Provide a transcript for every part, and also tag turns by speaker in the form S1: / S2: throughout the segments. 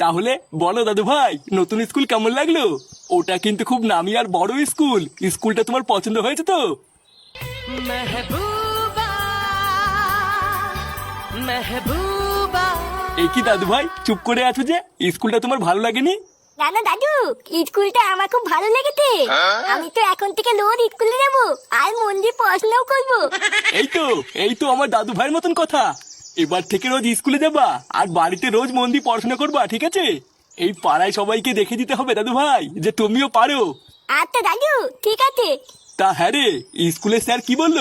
S1: তাহলে বলো দাদু ভাই নতুন স্কুল কেমন লাগল? ওটা কিন্তু খুব নামি আর বড় স্কুল। স্কুলটা তোমার পছন্দ হয়েছে তো? দাদু ভাই চুপ করে আছো যে? স্কুলটা তোমার ভালো লাগেনি?
S2: না দাদু স্কুলটা আমার খুব ভালো লেগেছে। হ্যাঁ? আমি তো এখন থেকে রোজ স্কুলে যাব আর মন দিয়ে পড়াশোনাও করব।
S1: এই তো এই তো আমার দাদু ভাইয়ের মতন কথা। এবার থেকে রোজ স্কুলে যাবা আর বাড়িতে রোজ মন দিয়ে পড়াশোনা করবা ঠিক আছে? এই পাড়ায় সবাইকে দেখে দিতে হবে দাদু ভাই যে তুমিও পারো।
S2: আচ্ছা দাদু ঠিক আছে।
S1: তা হ্যাঁ রে স্কুলে স্যার কি বলল?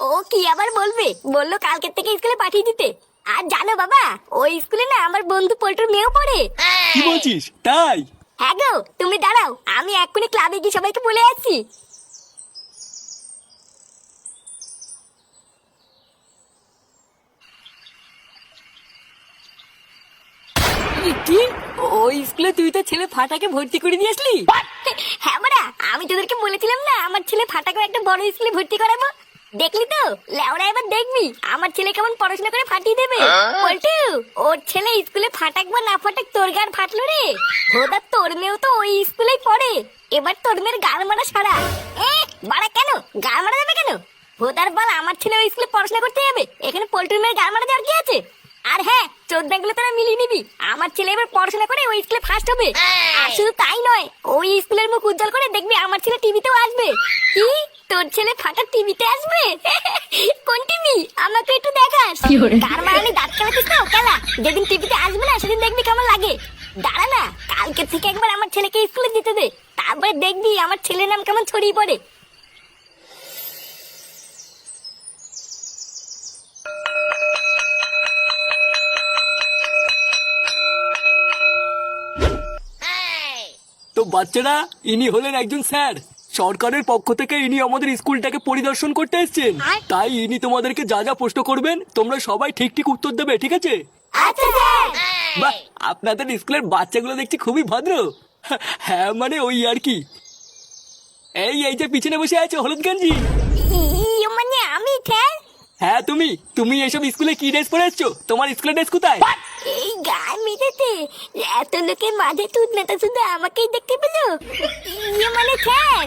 S2: ও কি আবার বলবে? বলল কালকের থেকে স্কুলে পাঠিয়ে দিতে। আর জানো বাবা ওই স্কুলে না আমার বন্ধু পল্টুর মেয়েও পড়ে।
S1: কি বলছিস? তাই?
S2: হ্যাঁ গো তুমি দাঁড়াও আমি এক্ষুনি ক্লাবে গিয়ে সবাইকে বলে আসছি।
S3: কি? ওই স্কুলে তুই তো ছেলে ফাটাকে ভর্তি করে দিয়ে আসলি।
S2: হ্যাঁ বাড়া আমি তোদেরকে বলেছিলাম না আমার ছেলে ফাটাকে একটা বড় স্কুলে ভর্তি করাবো। দেখলি তো? লেওরা এবার দেখবি আমার ছেলে কেমন পড়াশোনা করে ফাটিয়ে দেবে। পল্টু ওর ছেলে স্কুলে ফাটাক বা না ফাটাক তোর গান ফাটলো রে। ভোদার তোর মেয়েও তো ওই স্কুলেই পড়ে। এবার তোর মেয়ের গান মারা সারা। এ বাড়া কেন? গান মারা যাবে কেন? ভোদার বল আমার ছেলে ওই স্কুলে পড়াশোনা করতে যাবে। এখানে পল্টুর মেয়ের গান মারা যাওয়ার কি আছে? আর হ্যাঁ চোদ্দাগুলো তোরা মিলিয়ে নিবি। আমার ছেলে এবার পড়াশোনা করে ওই স্কুলে ফার্স্ট হবে। আর শুধু তাই নয় ওই স্কুলের মুখ উজ্জ্বল করে দেখবি আমার ছেলে টিভিতেও আসবে। কি? তোর ছেলে ফাটা টিভিতে আসবে? কোন টিভি আমাকে একটু দেখাস। তার মানে দাঁত কামাতিস না খেলা যেদিন টিভিতে আসবে না সেদিন দেখবি কেমন লাগে। দাঁড়া না কালকে থেকে একবার আমার ছেলেকে স্কুলে দিতে দে। তারপরে দেখবি আমার ছেলের নাম কেমন ছড়িয়ে পড়ে।
S1: তো বাচ্চারা ইনি হলেন একজন স্যার। সরকারের পক্ষ থেকে ইনি আমাদের স্কুলটাকে পরিদর্শন করতে এসেছেন। তাই ইনি তোমাদেরকে যা যা প্রশ্ন করবেন তোমরা সবাই ঠিক ঠিক উত্তর দেবে ঠিক আছে?
S2: আচ্ছা
S1: বাহ আপনাদের স্কুলের বাচ্চাগুলো দেখছি খুবই ভদ্র। হ্যাঁ মানে ওই আর কি। এই এই যে পিছনে বসে আছে হলুদ গঞ্জি।
S2: মানে আমি স্যার?
S1: হ্যাঁ তুমি তুমি এইসব স্কুলে কি ড্রেস পরে এসছো? তোমার স্কুলের ড্রেস কোথায়?
S2: এই গান মেরেছে এত লোকের মাঝে তুই না তো শুধু আমাকেই দেখতে পেল। ইয়ে মানে স্যার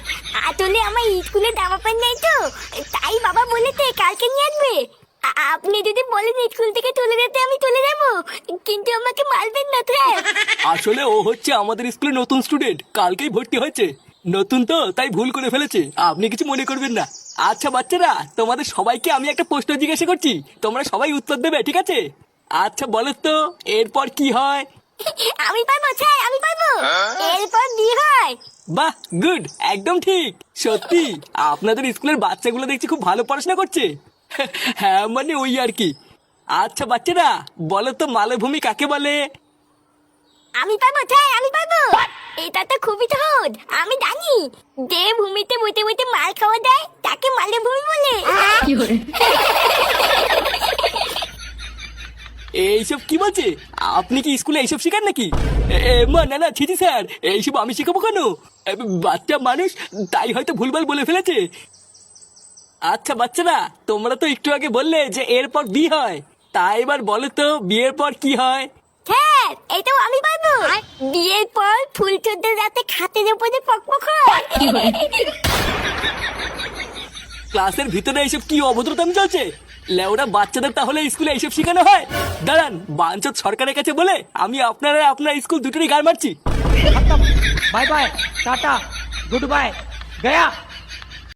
S2: আসলে আমার স্কুলে জামা প্যান্ট নেই তো। তাই বাবা বলেছে কালকে নিয়ে আসবে। আপনি যদি বলেন স্কুল থেকে তুলে যেতে আমি তুলে যাব কিন্তু আমাকে মারবেন না
S1: আসলে ও হচ্ছে আমাদের স্কুলে নতুন স্টুডেন্ট কালকেই ভর্তি হয়েছে। নতুন তো তাই ভুল করে ফেলেছে। আপনি কিছু মনে করবেন না। আচ্ছা বাচ্চারা তোমাদের সবাইকে আমি একটা প্রশ্ন জিজ্ঞাসা করছি। তোমরা সবাই উত্তর দেবে ঠিক আছে? আচ্ছা বলো তো এরপর কি হয়?
S2: আমি পারব স্যার আমি পারব। এরপর বিয়ে হয়?
S1: বাহ গুড একদম ঠিক। সত্যি আপনাদের স্কুলের বাচ্চাগুলো দেখছি খুব ভালো পড়াশোনা করছে। হ্যাঁ মানে ওই আর কি। আচ্ছা বাচ্চারা বলো তো মালভূমি কাকে বলে?
S2: আমি পারব স্যার আমি পারব। এটা তো খুবই সহজ। আমি জানি। যে ভূমিতে বইতে বইতে মাল খাওয়া দেয় তাকে মালে ভূমি বলে।
S1: এইসব কি বলছে? আপনি কি স্কুলে এইসব শেখান নাকি? মা না না ছিটি স্যার এইসব আমি শেখাবো কেন? বাচ্চা মানুষ তাই হয়তো ভুলভাল বলে ফেলেছে। আচ্ছা বাচ্চারা তোমরা তো একটু আগে বললে যে এরপর বি হয়। তা এবার বলো তো বিয়ের পর কি হয়?
S2: এটাও আমি বিয়ের পর ফুল খাতের উপরে পকপক
S1: ক্লাসের ভিতরে এইসব কি অভদ্রতাম চলছে? লেওরা বাচ্চাদের তাহলে স্কুলে এইসব শেখানো হয়? দাঁড়ান বাঞ্চত সরকারের কাছে বলে আমি আপনারা আপনার স্কুল দুটোরই গান মারছি।
S4: Bye bye tata good bye Gaya.